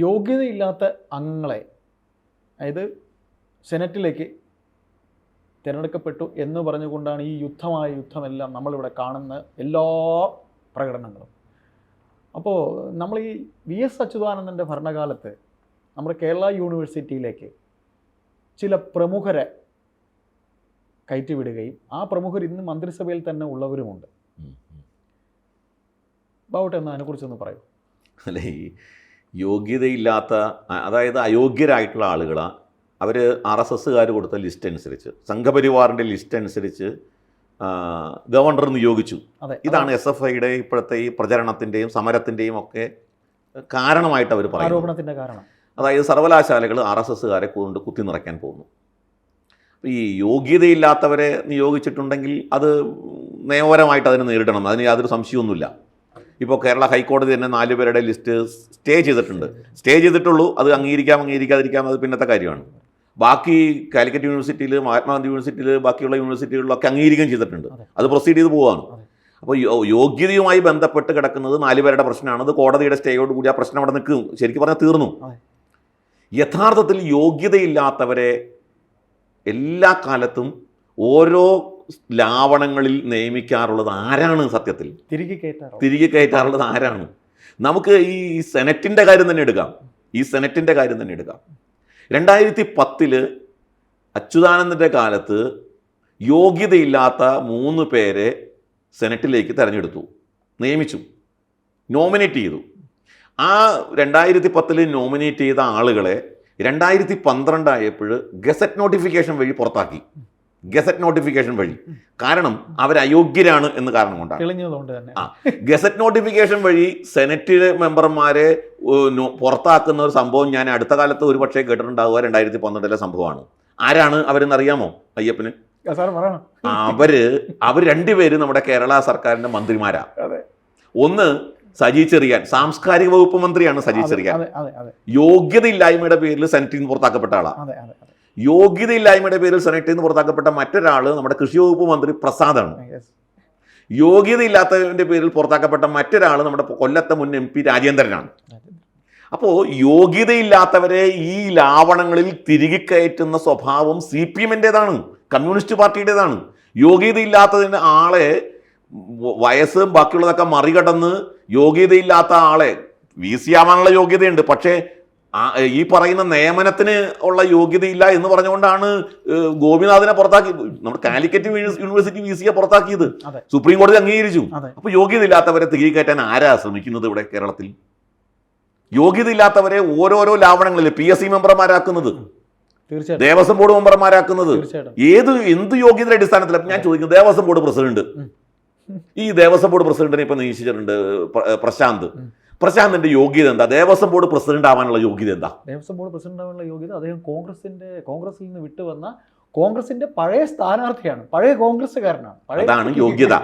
യോഗ്യതയില്ലാത്ത അംഗങ്ങളെ അതായത് സെനറ്റിലേക്ക് തിരഞ്ഞെടുക്കപ്പെട്ടു എന്ന് പറഞ്ഞുകൊണ്ടാണ് ഈ യുദ്ധമായ യുദ്ധമെല്ലാം നമ്മളിവിടെ കാണുന്ന എല്ലാ പ്രകടനങ്ങളും. അപ്പോൾ നമ്മൾ ഈ വി എസ് അച്യുതാനന്ദന്റെ ഭരണകാലത്ത് നമ്മുടെ കേരള യൂണിവേഴ്സിറ്റിയിലേക്ക് ചില പ്രമുഖരെ കയറ്റിവിടുകയും ആ പ്രമുഖർ ഇന്ന് മന്ത്രിസഭയിൽ തന്നെ ഉള്ളവരുമുണ്ട്. ബാവട്ടെ എന്ന് അതിനെക്കുറിച്ചൊന്ന് പറയൂ. അല്ലേ ഈ യോഗ്യതയില്ലാത്ത അതായത് അയോഗ്യരായിട്ടുള്ള ആളുകൾ അവർ ആർ എസ് എസ്സുകാർ കൊടുത്ത ലിസ്റ്റ് അനുസരിച്ച് സംഘപരിവാറിന്റെ ലിസ്റ്റ് അനുസരിച്ച് ഗവർണർ നിയോഗിച്ചു. ഇതാണ് എസ് എഫ് ഐയുടെ ഇപ്പോഴത്തെ ഈ പ്രചരണത്തിന്റെയും സമരത്തിന്റെയും ഒക്കെ കാരണമായിട്ട് അവർ പറയുന്നു അതായത് സർവകലാശാലകൾ ആർ എസ് എസ്സുകാരെ കൊണ്ട് കുത്തി നിറയ്ക്കാൻ പോകുന്നു. ഈ യോഗ്യതയില്ലാത്തവരെ നിയോഗിച്ചിട്ടുണ്ടെങ്കിൽ അത് നിയമപരമായിട്ട് അതിനെ നേരിടണം. അതിന് യാതൊരു സംശയമൊന്നുമില്ല. ഇപ്പോൾ കേരള ഹൈക്കോടതി തന്നെ നാല് പേരുടെ ലിസ്റ്റ് സ്റ്റേ ചെയ്തിട്ടുണ്ട്. സ്റ്റേ ചെയ്തിട്ടുള്ളൂ അത് അംഗീകരിക്കാം അംഗീകരിക്കാതിരിക്കാം അത് പിന്നത്തെ കാര്യമാണ്. ബാക്കി കാലിക്കറ്റ് യൂണിവേഴ്സിറ്റിയിൽ മഹാത്മാഗാന്ധി യൂണിവേഴ്സിറ്റിയിൽ ബാക്കിയുള്ള യൂണിവേഴ്സിറ്റികളിലൊക്കെ അംഗീകരിക്കുകയും ചെയ്തിട്ടുണ്ട്. അത്. പ്രൊസീഡ് ചെയ്ത് പോവാണ്. അപ്പോൾ യോഗ്യതയുമായി ബന്ധപ്പെട്ട് കിടക്കുന്നത് നാല് പേരുടെ പ്രശ്നമാണ്. അത് കോടതിയുടെ സ്റ്റേയോട് കൂടി ആ പ്രശ്നം അവിടെ നിൽക്കും. ശരിക്കും പറഞ്ഞാൽ തീർന്നു. യഥാർത്ഥത്തിൽ യോഗ്യതയില്ലാത്തവരെ എല്ലാ കാലത്തും ഓരോ ലാവണങ്ങളിൽ നിയമിക്കാറുള്ളത് ആരാണ് സത്യത്തിൽ? തിരികെ കയറ്റാറ്? തിരികെ കയറ്റാറുള്ളത് ആരാണ്? നമുക്ക് ഈ സെനറ്റിന്റെ കാര്യം തന്നെ എടുക്കാം. ഈ സെനറ്റിന്റെ കാര്യം തന്നെ എടുക്കാം. രണ്ടായിരത്തി പത്തിൽ അച്യുതാനന്ദന്റെ കാലത്ത് യോഗ്യതയില്ലാത്ത മൂന്ന് പേരെ സെനറ്റിലേക്ക് തിരഞ്ഞെടുത്തു. നിയമിച്ചു. നോമിനേറ്റ് ചെയ്തു. ആ രണ്ടായിരത്തി പത്തിൽ നോമിനേറ്റ് ചെയ്ത ആളുകളെ രണ്ടായിരത്തി പന്ത്രണ്ടായപ്പോൾ ഗസറ്റ് നോട്ടിഫിക്കേഷൻ വഴി പുറത്താക്കി. ഗസറ്റ് നോട്ടിഫിക്കേഷൻ വഴി. കാരണം അവർ അയോഗ്യരാണ് എന്ന് കാരണം കൊണ്ടാണ്. ആ. ഗസറ്റ് നോട്ടിഫിക്കേഷൻ വഴി സെനറ്റിലെ മെമ്പർമാരെ പുറത്താക്കുന്ന ഒരു സംഭവം ഞാൻ അടുത്ത കാലത്ത് ഒരു പക്ഷേ കേട്ടിട്ടുണ്ടാവുക രണ്ടായിരത്തി പന്ത്രണ്ടിലെ സംഭവമാണ്. ആരാണ് അവരെന്ന് അറിയാമോ അയ്യപ്പന്? അവർ അവർ രണ്ടുപേരും നമ്മുടെ കേരള സർക്കാരിന്റെ മന്ത്രിമാരാ. ഒന്ന് സജി ചെറിയാൻ സാംസ്കാരിക വകുപ്പ് മന്ത്രിയാണ് സജി ചെറിയാൻ. യോഗ്യതയില്ലായ്മയുടെ പേരിൽ സെനറ്റിൽ നിന്ന് പുറത്താക്കപ്പെട്ട ആളാ. അതെ അതെ അതെ. യോഗ്യതയില്ലായ്മയുടെ പേരിൽ സെനറ്റിൽ നിന്ന് പുറത്താക്കപ്പെട്ട മറ്റൊരാൾ നമ്മുടെ കൃഷി വകുപ്പ് മന്ത്രി പ്രസാദാണ്. യോഗ്യതയില്ലാത്തതിന്റെ പേരിൽ പുറത്താക്കപ്പെട്ട മറ്റൊരാൾ നമ്മുടെ കൊല്ലത്തെ മുൻ എം പി രാജേന്ദ്രനാണ്. അപ്പോൾ യോഗ്യതയില്ലാത്തവരെ ഈ ലാവണങ്ങളിൽ തിരികെ കയറ്റുന്ന സ്വഭാവം സി പി എമ്മിന്റെതാണ് കമ്മ്യൂണിസ്റ്റ് പാർട്ടിയുടേതാണ്. യോഗ്യതയില്ലാത്തതിന് ആളെ വയസ്സും ബാക്കിയുള്ളതൊക്കെ മറികടന്ന് യോഗ്യതയില്ലാത്ത ആളെ വി സി ആവാനുള്ള യോഗ്യതയുണ്ട്. പക്ഷേ ഈ പറയുന്ന നിയമനത്തിന് ഉള്ള യോഗ്യതയില്ല എന്ന് പറഞ്ഞുകൊണ്ടാണ് ഗോപിനാഥിനെ പുറത്താക്കി നമ്മുടെ കാലിക്കറ്റ് യൂണിവേഴ്സിറ്റി വി സിയെ പുറത്താക്കിയത്. സുപ്രീം കോടതി അംഗീകരിച്ചു. അപ്പൊ യോഗ്യതയില്ലാത്തവരെ തിരികെ കയറ്റാൻ ആരാ ശ്രമിക്കുന്നത് ഇവിടെ കേരളത്തിൽ? യോഗ്യതയില്ലാത്തവരെ ഓരോരോ ലാവണങ്ങളിൽ പി എസ് സി മെമ്പർമാരാക്കുന്നത് ദേവസ്വം ബോർഡ് മെമ്പർമാരാക്കുന്നത്. ഏത് എന്ത് യോഗ്യതയുടെ അടിസ്ഥാനത്തിലാണ് ഞാൻ ചോദിക്കുന്നത് ദേവസ്വം ബോർഡ് പ്രസിഡന്റ്. ഈ ദേവസ്വം ബോർഡ് പ്രസിഡന്റിനെ ഇപ്പൊ നിയമിച്ചിട്ടുണ്ട് പ്രശാന്ത്. പ്രശാന്തിന്റെ യോഗ്യത എന്താ? ദേവസ്വം ബോർഡ് പ്രസിഡന്റ് ആവാനുള്ള യോഗ്യത എന്താ? ദേവസ്വം ബോർഡ് പ്രസിഡന്റ് ആവാനുള്ള യോഗ്യത അദ്ദേഹം കോൺഗ്രസിന്റെ കോൺഗ്രസിൽ നിന്ന് വിട്ടുവന്ന കോൺഗ്രസിന്റെ പഴയ സ്ഥാനാർത്ഥിയാണ് പഴയ കോൺഗ്രസ്സുകാരനാണ് അതാണ് യോഗ്യത.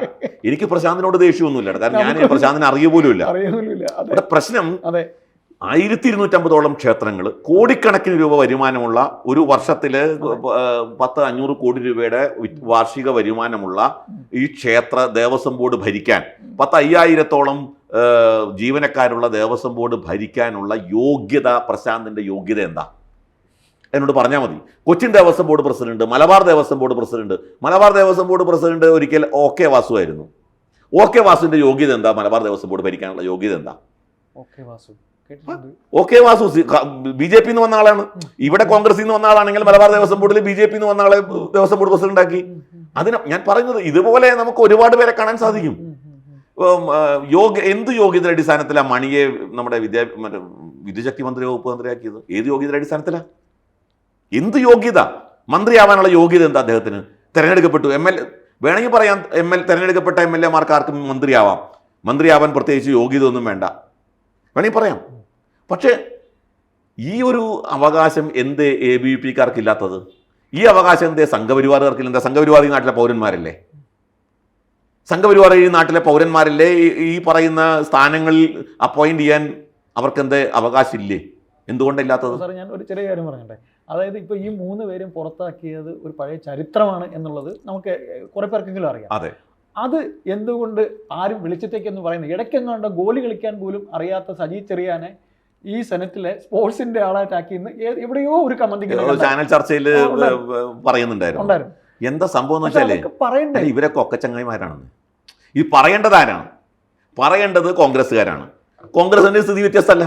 എനിക്ക് പ്രശാന്തിനോട് ദേഷ്യമൊന്നുമില്ല കാരണം ഞാൻ പ്രശാന്തിനെ അറിയ പോലുമില്ല. അറിയുന്നില്ല അതെ. ഇവിടെ പ്രശ്നം അതെ. ആയിരത്തി ഇരുന്നൂറ്റമ്പതോളം ക്ഷേത്രങ്ങൾ കോടിക്കണക്കിന് രൂപ വരുമാനമുള്ള ഒരു വർഷത്തിൽ പത്ത് അഞ്ഞൂറ് കോടി രൂപയുടെ വാർഷിക വരുമാനമുള്ള ഈ ക്ഷേത്ര ദേവസ്വം ബോർഡ് ഭരിക്കാൻ പത്ത് അയ്യായിരത്തോളം ജീവനക്കാരുള്ള ദേവസ്വം ബോർഡ് ഭരിക്കാനുള്ള യോഗ്യത പ്രശാന്തിന്റെ യോഗ്യത എന്താ? എന്നോട് പറഞ്ഞാൽ മതി. Cochin Devaswom board president Malabar Devaswom board president. Malabar Devaswom board president ഒരിക്കൽ ഒ കെ വാസു ആയിരുന്നു. ഒ കെ വാസുവിന്റെ യോഗ്യത എന്താ? മലബാർ ദേവസ്വം ബോർഡ് ഭരിക്കാനുള്ള യോഗ്യത എന്താ? O K Vasu. B J പിന്ന് വന്ന ആളാണ്. ഇവിടെ കോൺഗ്രസിൽ നിന്ന് വന്ന ആളാണെങ്കിൽ മലബാർ ദേവസ്വം ബോർഡിൽ ബി ജെ പിന്ന് വന്ന ആളെ ദേവസ്വം ബോർഡ് പ്രസിഡന്റ് ആക്കി അതിന് ഞാൻ പറയുന്നത് ഇതുപോലെ നമുക്ക് ഒരുപാട് പേരെ കാണാൻ സാധിക്കും. യോഗ്യ എന്ത് യോഗ്യതയുടെ അടിസ്ഥാനത്തിലാണ് മണിയെ നമ്മുടെ വിദ്യാ മറ്റേ വിദ്യുശക്തി മന്ത്രി വകുപ്പ് മന്ത്രിയാക്കിയത്? ഏത് യോഗ്യതയുടെ അടിസ്ഥാനത്തിലാണ് എന്ത് യോഗ്യത? മന്ത്രിയാവാനുള്ള യോഗ്യത എന്താ അദ്ദേഹത്തിന്? തിരഞ്ഞെടുക്കപ്പെട്ടു. എം എൽ വേണമെങ്കിൽ പറയാം എം എൽ തെരഞ്ഞെടുക്കപ്പെട്ട എം എൽ എമാർക്ക് ആർക്കും മന്ത്രിയാവാം. മന്ത്രിയാവാൻ പ്രത്യേകിച്ച് യോഗ്യത ഒന്നും വേണ്ട. വേണമെങ്കിൽ പറയാം. പക്ഷേ ഈ ഒരു അവകാശം എന്ത് എ ബി വി പിക്കാർക്കില്ലാത്തത് ഈ അവകാശം എന്തേ സംഘപരിവാറുകാർക്കില്ല എന്താ സംഘപരിവാർ നാട്ടിലെ പൗരന്മാരല്ലേ? സംഘപരിവാർ ഈ നാട്ടിലെ പൗരന്മാരല്ലേ? ഈ- പറയുന്ന സ്ഥാനങ്ങളിൽ അപ്പോയിന്റ് ചെയ്യാൻ അവർക്ക് എന്തേ അവകാശമില്ലേ? എന്തുകൊണ്ടില്ലാത്തത്? സാർ ഞാൻ ഒരു ചെറിയ കാര്യം പറഞ്ഞിട്ടെ. അതായത് ഇപ്പൊ ഈ മൂന്ന് പേരും പുറത്താക്കിയത് ഒരു പഴയ ചരിത്രമാണ് എന്നുള്ളത് നമുക്ക് കുറെ പേർക്കെങ്കിലും അറിയാം. അതെ. അത് എന്തുകൊണ്ട് ആരും വിളിച്ചിട്ടേക്കെന്ന് പറയുന്നത് ഇടയ്ക്കെങ്ങാണ്ട് ഗോലി കളിക്കാൻ പോലും അറിയാത്ത സജി ചെറിയാനെ ഈ സെനറ്റിലെ സ്പോർട്സിന്റെ ആളായിട്ടാക്കി ഏ- എവിടെയോ ഒരു കമന്റ് ചാനൽ ചർച്ചയിൽ പറയുന്നുണ്ടായിരുന്നു. എന്താ സംഭവം എന്ന് അല്ല ഇവരൊക്കെ ഒക്കെ ചങ്ങായിമാരാണെന്ന് ഈ പറയേണ്ടത് ആരാണ്? പറയേണ്ടത് കോൺഗ്രസ്സുകാരാണ്. കോൺഗ്രസിന്റെ സ്ഥിതി വ്യത്യസ്തമല്ല.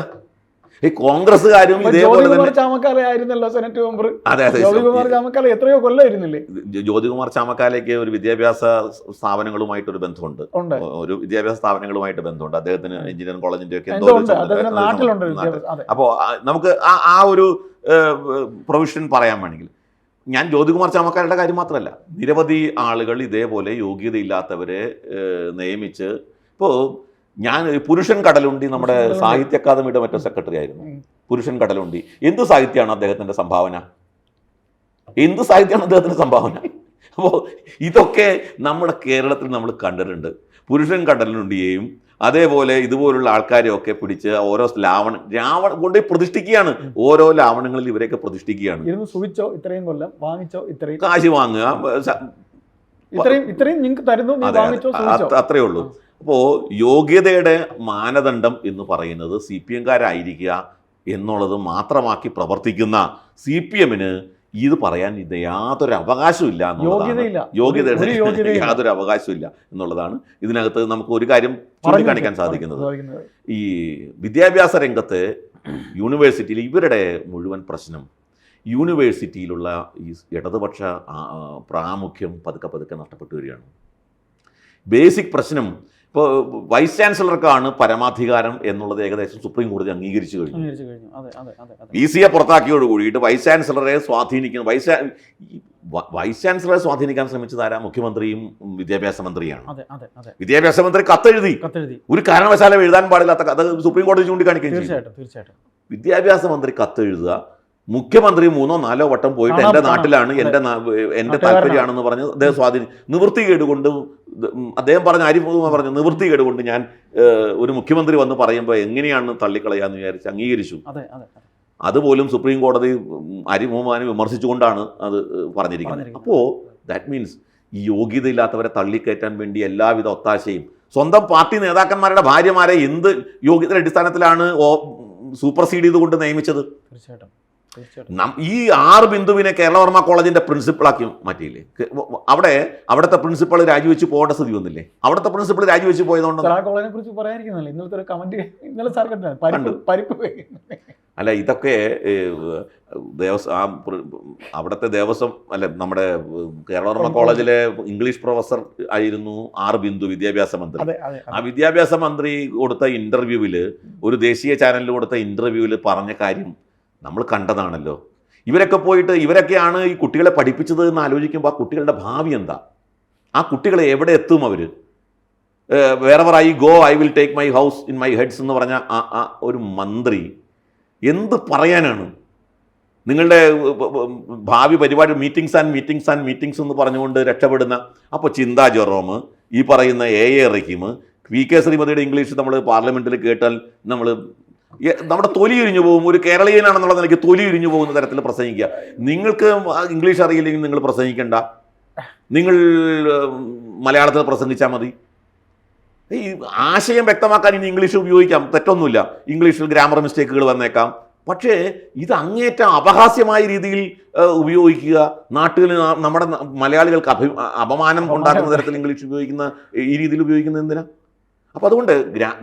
ഈ കോൺഗ്രസ്സുകാരും ഇതേപോലെ തന്നെ സെനറ്റ് മെമ്പർ. അതെ അതെ ജ്യോതികുമാർ ചാമക്കാല എത്രയോ കൊല്ലായിരുന്നില്ലേ ജ- ജ്യോതികുമാർ ചാമക്കാലയ്ക്ക് ഒരു വിദ്യാഭ്യാസ സ്ഥാപനങ്ങളുമായിട്ട് ഒരു ബന്ധമുണ്ട് ഒരു വിദ്യാഭ്യാസ സ്ഥാപനങ്ങളുമായിട്ട് ബന്ധമുണ്ട്. അദ്ദേഹത്തിന് എഞ്ചിനീയറിംഗ് കോളേജിന്റെ ഒക്കെ എന്തോ അതെ. അപ്പോൾ നമുക്ക് ആ ഒരു പ്രൊവിഷൻ പറയാൻ വേണമെങ്കിൽ ഞാൻ ജ്യോതികുമാർ ചാമക്കാരുടെ കാര്യം മാത്രമല്ല നിരവധി ആളുകൾ ഇതേപോലെ യോഗ്യതയില്ലാത്തവരെ നിയമിച്ച് ഇപ്പോൾ ഞാൻ പുരുഷൻ കടലുണ്ടി നമ്മുടെ സാഹിത്യ അക്കാദമിയുടെ മറ്റോ സെക്രട്ടറി ആയിരുന്നു. പുരുഷൻ കടലുണ്ടി. എന്ത് സാഹിത്യമാണ് അദ്ദേഹത്തിന്റെ സംഭാവന? എന്ത് സാഹിത്യമാണ് അദ്ദേഹത്തിന്റെ സംഭാവന? അപ്പോൾ ഇതൊക്കെ നമ്മുടെ കേരളത്തിൽ നമ്മൾ കണ്ടിട്ടുണ്ട്. പുരുഷൻ കടലുണ്ടിയെയും അതേപോലെ ഇതുപോലുള്ള ആൾക്കാരെയൊക്കെ പിടിച്ച് ഓരോ ലാവണ രാവണ കൊണ്ട് പ്രതിഷ്ഠിക്കുകയാണ്. ഓരോ ലാവണങ്ങളിൽ ഇവരെയൊക്കെ പ്രതിഷ്ഠിക്കുകയാണ്. ഇരുന്ന് സുവിച്ചോ ഇത്രയും കൊല്ലം? വാങ്ങിച്ചോ ഇത്രയും? കാശ് വാങ്ങുക ഇത്രയും ഇത്രയും നിങ്ങൾക്ക് തരുന്നു നീ വാങ്ങിച്ചോ അതെ, അത്രേ ഉള്ളൂ. അപ്പോൾ യോഗ്യതയുടെ മാനദണ്ഡം എന്ന് പറയുന്നത് സി പി എംകാരായിരിക്കുക എന്നുള്ളത് മാത്രമാക്കി പ്രവർത്തിക്കുന്ന സി പി എമ്മിന് ഇത് പറയാൻ ഇത് യാതൊരു അവകാശവും ഇല്ല എന്നുള്ളതാണ്. യോഗ്യതയുടെ. യാതൊരു അവകാശവും ഇല്ല എന്നുള്ളതാണ്. ഇതിനകത്ത് നമുക്ക് ഒരു കാര്യം ചൂണ്ടിക്കാണിക്കാൻ സാധിക്കുന്നത്. ഈ വിദ്യാഭ്യാസ രംഗത്ത് യൂണിവേഴ്സിറ്റിയിൽ ഇവരുടെ മുഴുവൻ പ്രശ്നം യൂണിവേഴ്സിറ്റിയിലുള്ള ഈ ഇടതുപക്ഷ പ്രാമുഖ്യം പതുക്കെ പതുക്കെ നഷ്ടപ്പെട്ടു വരികയാണ്. ബേസിക് പ്രശ്നം ഇപ്പോൾ വൈസ് ചാൻസലർക്കാണ് പരമാധികാരം എന്നുള്ളത് ഏകദേശം സുപ്രീം കോടതി അംഗീകരിച്ചു കഴിഞ്ഞു. അതെ അതെ അതെ അതെ. വി സിയെ പുറത്താക്കിയോട് കൂടിയിട്ട് വൈസ് ചാൻസലറെ സ്വാധീനിക്കുന്ന വൈസ് വൈസ് ചാൻസലറെ സ്വാധീനിക്കാൻ ശ്രമിച്ചതാരാ? മുഖ്യമന്ത്രിയും വിദ്യാഭ്യാസ മന്ത്രിയാണ്. അതെ അതെ അതെ. വിദ്യാഭ്യാസ മന്ത്രി കത്തെഴുതി. ഒരു കാരണവശാലും എഴുതാൻ പാടില്ലാത്ത കഥ സുപ്രീം കോടതി ചൂണ്ടിക്കാണിക്കുകയും തീർച്ചയായിട്ടും. വിദ്യാഭ്യാസ മന്ത്രി കത്തെഴുതുക മുഖ്യമന്ത്രി മൂന്നോ നാലോ വട്ടം പോയിട്ട് എന്റെ നാട്ടിലാണ്. എന്റെ എന്റെ. താല്പര്യമാണെന്ന് പറഞ്ഞ് അദ്ദേഹം സ്വാധീനം നിവൃത്തികേട് കൊണ്ട് ഇത് അദ്ദേഹം പറഞ്ഞ ആരിഫ് പറഞ്ഞു നിവൃത്തികേട് കൊണ്ട് ഞാൻ ഒരു മുഖ്യമന്ത്രി വന്ന് പറയുമ്പോൾ എങ്ങനെയാണ് തള്ളിക്കളയാന്ന് വിചാരിച്ച് അംഗീകരിച്ചു അതെ അതെ അതെ. അതുപോലും സുപ്രീം കോടതി ആരി ആരിഫ് മുഹമ്മദിനെ വിമർശിച്ചുകൊണ്ടാണ് അത് പറഞ്ഞിരിക്കുന്നത്. അപ്പോൾ ദാറ്റ് മീൻസ് ഈ യോഗ്യതയില്ലാത്തവരെ തള്ളിക്കയറ്റാൻ വേണ്ടി എല്ലാവിധ ഒത്താശയും സ്വന്തം പാർട്ടി നേതാക്കന്മാരുടെ ഭാര്യമാരെ എന്ത് യോഗ്യതയുടെ അടിസ്ഥാനത്തിലാണ് സൂപ്പർസീഡ് ചെയ്തുകൊണ്ട് നിയമിച്ചത് തീർച്ചയായിട്ടും ഈ ആറ് ബിന്ദുവിനെ കേരളവർമ്മ കോളേജിന്റെ പ്രിൻസിപ്പളാക്കി മാറ്റിയില്ലേ? അവിടെ അവിടുത്തെ പ്രിൻസിപ്പൾ രാജിവെച്ച് പോകേണ്ട സ്ഥിതി വന്നില്ലേ? അവിടുത്തെ പ്രിൻസിപ്പൾ രാജിവെച്ച് പോയതുകൊണ്ട് കോളേജിനെ കുറിച്ച് പറയാനിരിക്കുന്നില്ല ഇന്നലത്തെ ഒരു കമന്റ് ഇന്നലെ സാർ പരിപ്പ്. അല്ല ഇതൊക്കെ ദേവസ്വം അവിടുത്തെ ദേവസ്വം അല്ല നമ്മുടെ കേരളവർമ്മ കോളേജിലെ ഇംഗ്ലീഷ് പ്രൊഫസർ ആയിരുന്നു ആർ ബിന്ദു വിദ്യാഭ്യാസ മന്ത്രി. ആ വിദ്യാഭ്യാസ മന്ത്രി കൊടുത്ത ഇന്റർവ്യൂവിൽ ഒരു ദേശീയ ചാനലിൽ കൊടുത്ത ഇന്റർവ്യൂവിൽ പറഞ്ഞ കാര്യം നമ്മൾ കണ്ടതാണല്ലോ. ഇവരൊക്കെ പോയിട്ട് ഇവരൊക്കെയാണ് ഈ കുട്ടികളെ പഠിപ്പിച്ചത് എന്ന് ആലോചിക്കുമ്പോൾ ആ കുട്ടികളുടെ ഭാവി എന്താ? ആ കുട്ടികളെ എവിടെ എത്തും അവർ wherever I go I will take my house in my heads എന്ന് പറഞ്ഞ ആ ഒരു മന്ത്രി എന്ത് പറയാനാണ്? നിങ്ങളുടെ ഭാവി പരിപാടി meetings and meetings and meetings എന്ന് പറഞ്ഞുകൊണ്ട് രക്ഷപ്പെടുന്ന അപ്പോൾ ചിന്താ ജെറോം ഈ പറയുന്ന A A Rahim V K ശ്രീമതിയുടെ English നമ്മൾ പാർലമെന്റിൽ കേട്ടാൽ നമ്മൾ നമ്മുടെ തൊലി ഉരിഞ്ഞു പോകും. ഒരു കേരളീയനാണെന്നുള്ള നിലയ്ക്ക് തൊലി ഉരിഞ്ഞു പോകുന്ന തരത്തിൽ പ്രസംഗിക്കുക. നിങ്ങൾക്ക് ഇംഗ്ലീഷ് അറിയില്ലെങ്കിൽ നിങ്ങൾ പ്രസംഗിക്കണ്ട. നിങ്ങൾ മലയാളത്തിൽ പ്രസംഗിച്ചാൽ മതി. ഈ ആശയം വ്യക്തമാക്കാൻ ഇനി ഇംഗ്ലീഷ് ഉപയോഗിക്കാം. തെറ്റൊന്നുമില്ല. ഇംഗ്ലീഷിൽ ഗ്രാമർ മിസ്റ്റേക്കുകൾ വന്നേക്കാം. പക്ഷേ ഇത് അങ്ങേറ്റം അപഹാസ്യമായ രീതിയിൽ ഉപയോഗിക്കുക. നാട്ടിൽ നമ്മുടെ മലയാളികൾക്ക് അഭി അപമാനം ഉണ്ടാക്കുന്ന തരത്തിൽ ഇംഗ്ലീഷ് ഉപയോഗിക്കുന്ന ഈ രീതിയിൽ ഉപയോഗിക്കുന്നത് എന്തിനാ? അപ്പോൾ അതുകൊണ്ട്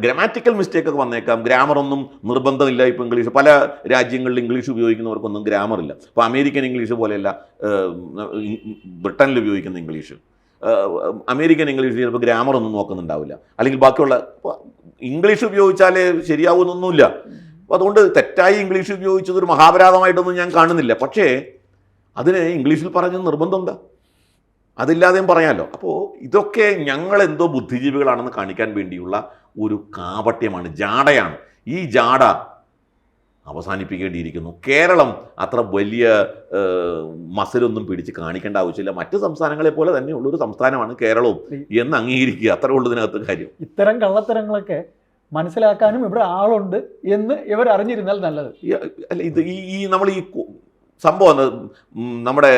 ഗ്രാമാറ്റിക്കൽ മിസ്റ്റേക്ക് ഒക്കെ വന്നേക്കാം. ഗ്രാമർ ഒന്നും നിർബന്ധമില്ല ഇപ്പോൾ ഇംഗ്ലീഷ്. പല രാജ്യങ്ങളിൽ ഇംഗ്ലീഷ് ഉപയോഗിക്കുന്നവർക്കൊന്നും ഗ്രാമർ ഇല്ല. ഇപ്പോൾ അമേരിക്കൻ ഇംഗ്ലീഷ് പോലെയല്ല ബ്രിട്ടനിൽ ഉപയോഗിക്കുന്ന ഇംഗ്ലീഷ്. അമേരിക്കൻ ഇംഗ്ലീഷ് ചിലപ്പോൾ ഗ്രാമർ ഒന്നും നോക്കുന്നുണ്ടാവില്ല. അല്ലെങ്കിൽ ബാക്കിയുള്ള ഇംഗ്ലീഷ് ഉപയോഗിച്ചാലേ ശരിയാവുന്നൊന്നുമില്ല. അപ്പോൾ അതുകൊണ്ട് തെറ്റായി ഇംഗ്ലീഷ് ഉപയോഗിച്ചത് ഒരു മഹാപരാധമായിട്ടൊന്നും ഞാൻ കാണുന്നില്ല. പക്ഷേ അതിന് ഇംഗ്ലീഷിൽ പറഞ്ഞ നിർബന്ധം എന്താ? അതില്ലാതെയും പറയാമല്ലോ അപ്പോൾ ഇതൊക്കെ ഞങ്ങൾ എന്തോ ബുദ്ധിജീവികളാണെന്ന് കാണിക്കാൻ വേണ്ടിയുള്ള ഒരു കാപട്യമാണ് ജാടയാണ്. ഈ ജാട അവസാനിപ്പിക്കേണ്ടിയിരിക്കുന്നു. കേരളം അത്ര വലിയ മസലൊന്നും പിടിച്ച് കാണിക്കേണ്ട ആവശ്യമില്ല. മറ്റ് സംസ്ഥാനങ്ങളെ പോലെ തന്നെയുള്ള ഒരു സംസ്ഥാനമാണ് കേരളവും എന്ന് അംഗീകരിക്കുക. അത്ര ഉള്ളതിനകത്ത് കാര്യം. ഇത്തരം കള്ളത്തരങ്ങളൊക്കെ മനസ്സിലാക്കാനും ഇവിടെ ആളുണ്ട് എന്ന് ഇവർ അറിഞ്ഞിരുന്നാൽ നല്ലത്. അല്ല ഇത് ഈ നമ്മൾ ഈ സംഭവം? നമ്മുടെ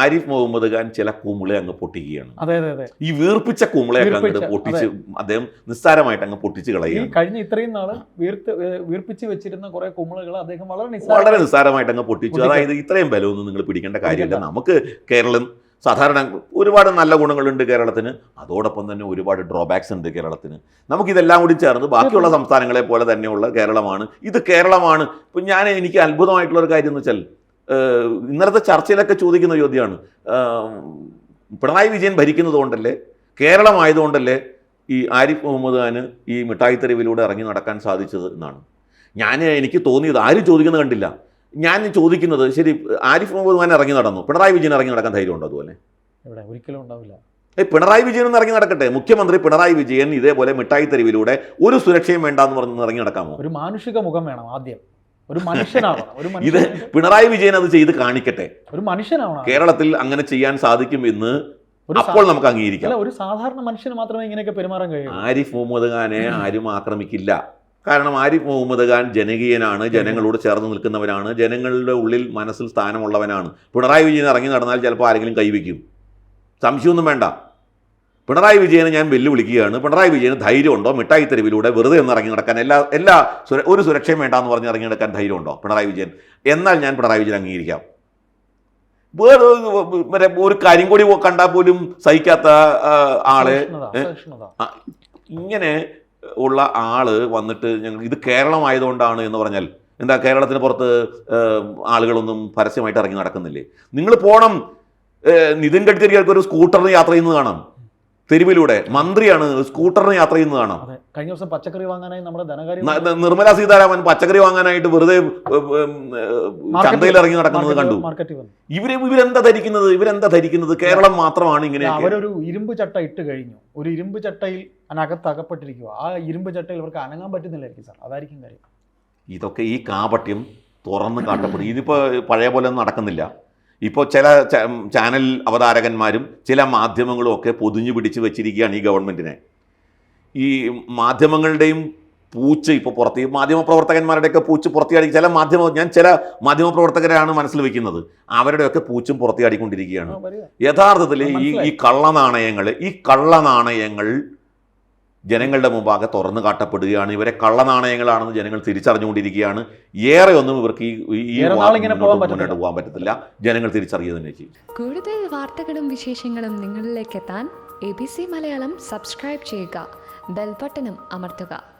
ആരിഫ് മുഹമ്മദ് ഖാൻ ചില കൂമിളെ അങ്ങ് പൊട്ടിക്കുകയാണ്. അതെ അതെ അതെ. ഈ വീർപ്പിച്ച കൂമിളെ അങ്ങോട്ട് പൊട്ടിച്ച് അദ്ദേഹം നിസ്സാരമായിട്ട് അങ്ങ് പൊട്ടിച്ച് കളയുകയാണ്. കഴിഞ്ഞ ഇത്രയും നാൾ വീർത്ത് വീർപ്പിച്ച് വെച്ചിരുന്ന കുറെ കുമിളകൾ അദ്ദേഹം വളരെ വളരെ നിസ്സാര നിസ്സാരമായിട്ട് അങ്ങ് പൊട്ടിച്ചു. അതായത് ഇത്രയും ബലമൊന്നും നിങ്ങൾ പിടിക്കേണ്ട കാര്യമില്ല. നമുക്ക് കേരളം സാധാരണ ഒരുപാട് നല്ല ഗുണങ്ങളുണ്ട് കേരളത്തിന്. അതോടൊപ്പം തന്നെ ഒരുപാട് ഡ്രോബാക്സ് ഉണ്ട് കേരളത്തിന്. നമുക്കിതെല്ലാം കൂടി ചേർന്ന് ബാക്കിയുള്ള സംസ്ഥാനങ്ങളെ പോലെ തന്നെയുള്ള കേരളമാണ്. ഇത് കേരളമാണ്. ഇപ്പം ഞാൻ എനിക്ക് അത്ഭുതമായിട്ടുള്ള ഒരു കാര്യം എന്ന് വെച്ചാൽ ഇന്നലത്തെ ചർച്ചയിലൊക്കെ ചോദിക്കുന്ന ചോദ്യമാണ്. പിണറായി വിജയൻ ഭരിക്കുന്നത് കൊണ്ടല്ലേ കേരളമായതുകൊണ്ടല്ലേ ഈ ആരിഫ് മുഹമ്മദ് ഖാന് ഈ മിഠായി തെരുവിലൂടെ ഇറങ്ങി നടക്കാൻ സാധിച്ചത് എന്നാണ്. ഞാൻ എനിക്ക് തോന്നിയത് ആരും ചോദിക്കുന്നത് കണ്ടില്ല. ഞാൻ ചോദിക്കുന്നത് ശരി ആരിഫ് മുഹമ്മദ് ഖാൻ ഇറങ്ങി നടന്നു? പിണറായി വിജയൻ ഇറങ്ങി നടക്കാൻ ധൈര്യമുണ്ടോ അതുപോലെ? ഇവിടെ ഒരിക്കലും ഉണ്ടാവില്ല. ഏ പിണറായി വിജയൻ ഒന്ന് ഇറങ്ങി നടക്കട്ടെ. മുഖ്യമന്ത്രി പിണറായി വിജയൻ ഇതേപോലെ മിഠായി തെരുവിലൂടെ ഒരു സുരക്ഷയും വേണ്ടാന്ന് പറഞ്ഞ് ഇറങ്ങി നടക്കാമോ? ഒരു മാനുഷിക മുഖം വേണം ആദ്യം. ഒരു മനുഷ്യനാവണം. ഒരു ഇത് പിണറായി വിജയൻ അത് ചെയ്ത് കാണിക്കട്ടെ. ഒരു മനുഷ്യനാവണം. കേരളത്തിൽ അങ്ങനെ ചെയ്യാൻ സാധിക്കും എന്ന് അപ്പോൾ നമുക്ക് അംഗീകരിക്കാം. ഒരു സാധാരണ മനുഷ്യന് മാത്രമേ ഇങ്ങനെയൊക്കെ പെരുമാറാൻ കഴിയൂ ആരിഫ് മുഹമ്മദ് ഖാനെ ആരും ആക്രമിക്കില്ല. കാരണം ആരിഫ് മുഹമ്മദ് ഖാൻ ജനകീയനാണ് ജനങ്ങളോട് ചേർന്ന് നിൽക്കുന്നവനാണ് ജനങ്ങളുടെ ഉള്ളിൽ മനസ്സിൽ സ്ഥാനമുള്ളവനാണ്. പിണറായി വിജയൻ ഇറങ്ങി നടന്നാൽ ചിലപ്പോൾ ആരെങ്കിലും കൈവയ്ക്കും. സംശയമൊന്നും വേണ്ട. പിണറായി വിജയനെ ഞാൻ വെല്ലുവിളിക്കുകയാണ്. പിണറായി വിജയന് ധൈര്യമുണ്ടോ? മിഠായി തെരുവിലൂടെ വെറുതെ ഒന്ന് ഇറങ്ങി നടക്കാൻ എല്ലാ എല്ലാ ഒരു സുരക്ഷയും വേണ്ടാന്ന് പറഞ്ഞ് ഇറങ്ങി നടക്കാൻ ധൈര്യമുണ്ടോ പിണറായി വിജയൻ? എന്നാൽ ഞാൻ പിണറായി വിജയൻ അംഗീകരിക്കാം. വേറെ ഒരു- മറ്റേ ഒരു കാര്യം കൂടി കണ്ടാൽ പോലും സഹിക്കാത്ത ആൾ ഇങ്ങനെ ഉള്ള ആൾ വന്നിട്ട് ഞങ്ങൾ ഇത് കേരളമായതുകൊണ്ടാണ് എന്ന് പറഞ്ഞാൽ എന്താ കേരളത്തിന് പുറത്ത് ആളുകളൊന്നും പരസ്യമായിട്ട് ഇറങ്ങി നടക്കുന്നില്ലേ? നിങ്ങൾ പോണം നിതിൻ ഗഡ്കരിക്ക് ഒരു സ്കൂട്ടറിന് യാത്ര ചെയ്യുന്നത് കാണാം. തെരുവിലൂടെ മന്ത്രിയാണ് സ്കൂട്ടറിന് യാത്ര ചെയ്യുന്നത് കാണാം. കഴിഞ്ഞ ദിവസം പച്ചക്കറി വാങ്ങാനായി നമ്മുടെ ധനകാര്യ നിർമ്മല സീതാരാമൻ പച്ചക്കറി വാങ്ങാനായിട്ട് വെറുതെ ചന്തയിൽ ഇറങ്ങി നടക്കുന്നത് കണ്ടു. ഇവർ ഇവരെന്താ ധരിക്കുന്നത്? ഇവരെന്താ ധരിക്കുന്നത്? കേരളം മാത്രമാണ് ഇങ്ങനെ അവരൊരു ഇരുമ്പ് ചട്ട ഇട്ട് കഴിഞ്ഞു. ഒരു ഇരുമ്പ് ചട്ടയിൽ അതിനകത്ത് അകപ്പെട്ടിരിക്കുക. ആ ഇരുമ്പ് ചട്ടയിൽ അവർക്ക് അനങ്ങാൻ പറ്റുന്നില്ലായിരിക്കും സാർ. അതായിരിക്കും കാര്യം. ഇതൊക്കെ ഈ കാപട്യം തുറന്ന് കാട്ടപ്പെടും. ഇതിപ്പോൾ പഴയ പോലെ ഒന്നും നടക്കുന്നില്ല. ഇപ്പോൾ ചില ചാനൽ അവതാരകന്മാരും ചില മാധ്യമങ്ങളും ഒക്കെ പൊതിഞ്ഞു പിടിച്ച് വെച്ചിരിക്കുകയാണ് ഈ ഗവൺമെന്റിനെ ഈ മാധ്യമങ്ങളുടെയും പൂച്ച് ഇപ്പോൾ പുറത്ത് ഈ മാധ്യമപ്രവർത്തകന്മാരുടെയൊക്കെ പൂച്ച് പുറത്തിയാടി ചില മാധ്യമ ഞാൻ ചില മാധ്യമപ്രവർത്തകരാണ് മനസ്സിൽ വെക്കുന്നത്. അവരുടെയൊക്കെ പൂച്ചും പുറത്തിയാടിക്കൊണ്ടിരിക്കുകയാണ് യഥാർത്ഥത്തിൽ ഈ. ഈ കള്ളനാണയങ്ങൾ ഈ കള്ളനാണയങ്ങൾ ജനങ്ങളുടെ മുമ്പാകെ തുറന്നു കാട്ടപ്പെടുകയാണ്. ഇവരെ കള്ളനാണയങ്ങളാണെന്ന് ജനങ്ങൾ തിരിച്ചറിഞ്ഞുകൊണ്ടിരിക്കുകയാണ്. ഏറെ ഒന്നും ഇവർക്ക് ഈ മുന്നോട്ട് മുന്നോട്ട് പോകാൻ പറ്റത്തില്ല. ജനങ്ങൾ തിരിച്ചറിയുക തന്നെ ചെയ്യും കൂടുതൽ വാർത്തകളും വിശേഷങ്ങളും നിങ്ങളിലേക്ക് എത്താൻ A B C Malayalam subscribe ചെയ്യുക. ബെൽബട്ടനും അമർത്തുക.